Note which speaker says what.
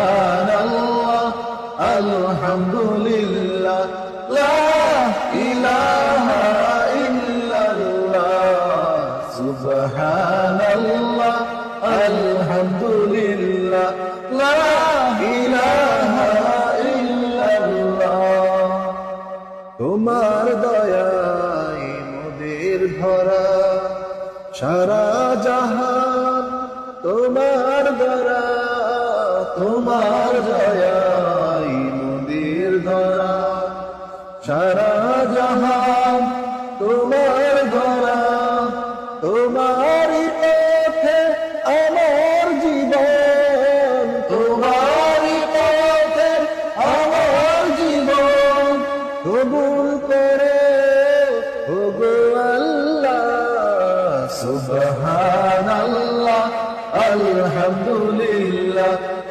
Speaker 1: সুবহানাল্লাহ, আলহামদুলিল্লাহ, লা ইলাহা ইল্লাল্লাহ, সুবহানাল্লাহ, আলহামদুলিল্লাহ, লা ইলাহা ইল্লাল্লাহ। তোমার দয়ায় মোদের ধরা সারা জাহান তোমার দ্বারা তোমার দয়ায় মোদের ধরা। সারা জাহান তোমার ধরা। তোমারই পথে আমার জীবন। তোমারই পথে আমার জীবন কবুল করে। ওগো আল্লাহ আলহামদুলিল্লাহ।